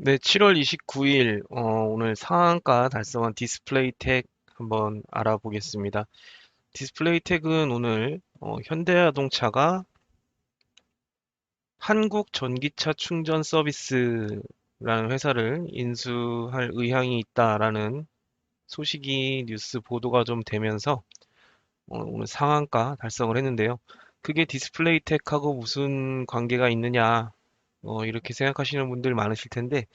네, 7월 29일, 어, 오늘 상한가 달성한 디스플레이텍 한번 알아보겠습니다. 디스플레이텍은 오늘 어, 현대자동차가 한국 전기차 충전 서비스라는 회사를 인수할 의향이 있다라는 소식이 뉴스 보도가 좀 되면서 어, 오늘 상한가 달성을 했는데요. 그게 디스플레이텍하고 무슨 관계가 있느냐, 어, 이렇게 생각하시는 분들 많으실 텐데,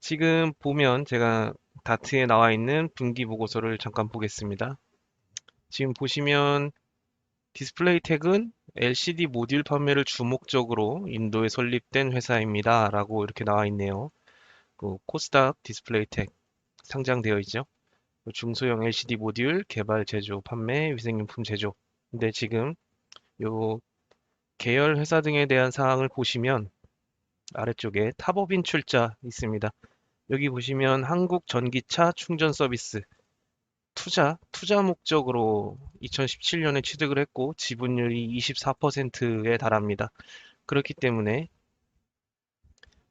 지금 보면 제가 다트에 나와 있는 분기 보고서를 잠깐 보겠습니다. 지금 보시면 디스플레이 텍은 LCD 모듈 판매를 주목적으로 인도에 설립된 회사입니다. 라고 이렇게 나와 있네요. 그 코스닥 디스플레이 텍 상장되어 있죠. 그 중소형 LCD 모듈 개발, 제조, 판매, 위생용품 제조. 근데 지금 요 계열 회사 등에 대한 사항을 보시면 아래쪽에 탑업인 출자 있습니다. 여기 보시면 한국 전기차 충전 서비스 투자, 투자 목적으로 2017년에 취득을 했고 지분율이 24%에 달합니다. 그렇기 때문에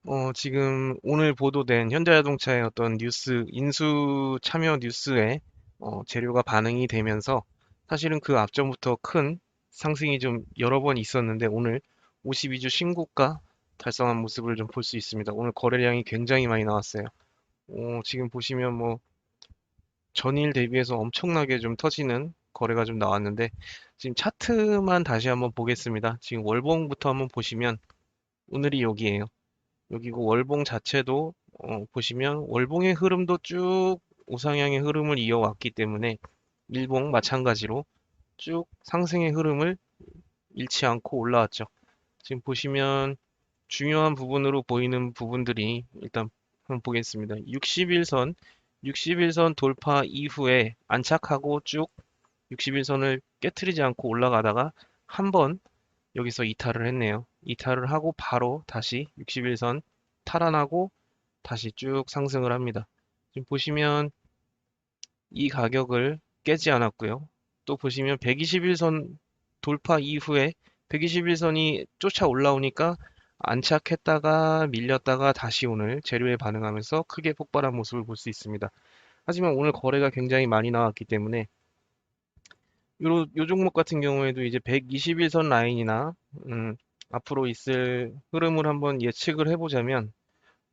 어, 지금 오늘 보도된 현대자동차의 어떤 뉴스, 인수 참여 뉴스에 어, 재료가 반응이 되면서 사실은 그 앞전부터 큰 상승이 좀 여러 번 있었는데 오늘 52주 신고가 달성한 모습을 좀 볼 수 있습니다. 오늘 거래량이 굉장히 많이 나왔어요. 어, 지금 보시면 뭐 전일 대비해서 엄청나게 좀 터지는 거래가 좀 나왔는데 지금 차트만 다시 한번 보겠습니다. 지금 월봉부터 한번 보시면 오늘이 여기에요. 여기고 월봉 자체도 어, 보시면 월봉의 흐름도 쭉 우상향의 흐름을 이어왔기 때문에 일봉 마찬가지로 쭉 상승의 흐름을 잃지 않고 올라왔죠. 지금 보시면 중요한 부분으로 보이는 부분들이 일단 한번 보겠습니다. 61선, 61선 돌파 이후에 안착하고 쭉 61선을 깨트리지 않고 올라가다가 한 번 여기서 이탈을 했네요. 이탈을 하고 바로 다시 61선 탈환하고 다시 쭉 상승을 합니다. 지금 보시면 이 가격을 깨지 않았고요. 또 보시면 121선 돌파 이후에 121선이 쫓아 올라오니까 안착했다가 밀렸다가 다시 오늘 재료에 반응하면서 크게 폭발한 모습을 볼 수 있습니다. 하지만 오늘 거래가 굉장히 많이 나왔기 때문에 요, 요 종목 같은 경우에도 이제 121선 라인이나 음, 앞으로 있을 흐름을 한번 예측을 해보자면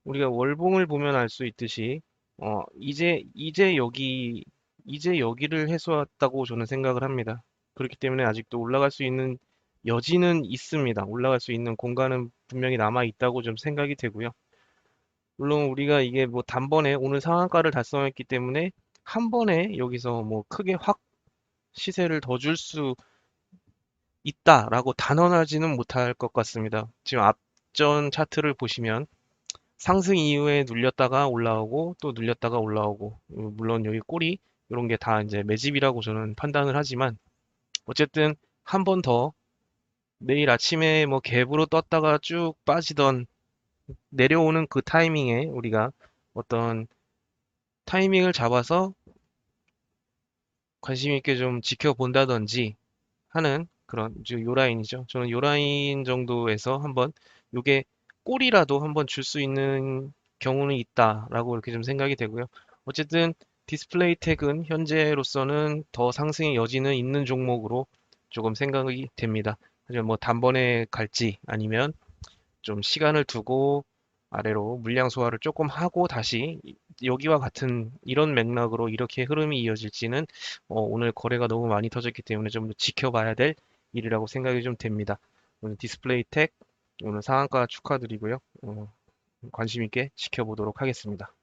우리가 월봉을 보면 알 수 있듯이 어, 이제 이제 여기 이제 여기를 해소했다고 저는 생각을 합니다. 그렇기 때문에 아직도 올라갈 수 있는 여지는 있습니다. 올라갈 수 있는 공간은 분명히 남아 있다고 좀 생각이 되고요. 물론 우리가 이게 뭐 단번에 오늘 상한가를 달성했기 때문에 한 번에 여기서 뭐 크게 확 시세를 더 줄 수 있다라고 단언하지는 못할 것 같습니다. 지금 앞전 차트를 보시면 상승 이후에 눌렸다가 올라오고 또 눌렸다가 올라오고 물론 여기 꼬리 이런 게 다 이제 매집이라고 저는 판단을 하지만 어쨌든 한 번 더 내일 아침에 뭐 갭으로 떴다가 쭉 빠지던 내려오는 그 타이밍에 우리가 어떤 타이밍을 잡아서 관심 있게 좀 지켜본다든지 하는 그런 요 라인이죠. 저는 요 라인 정도에서 한번 요게 꼬리라도 한번 줄 수 있는 경우는 있다라고 이렇게 좀 생각이 되고요. 어쨌든 디스플레이 텍은 현재로서는 더 상승의 여지는 있는 종목으로 조금 생각이 됩니다. 하지만 뭐 단번에 갈지 아니면 좀 시간을 두고 아래로 물량 소화를 조금 하고 다시 여기와 같은 이런 맥락으로 이렇게 흐름이 이어질지는 어, 오늘 거래가 너무 많이 터졌기 때문에 좀더 지켜봐야 될 일이라고 생각이 좀 됩니다. 오늘 디스플레이 텍 오늘 상한가 축하드리고요. 어, 관심 있게 지켜보도록 하겠습니다.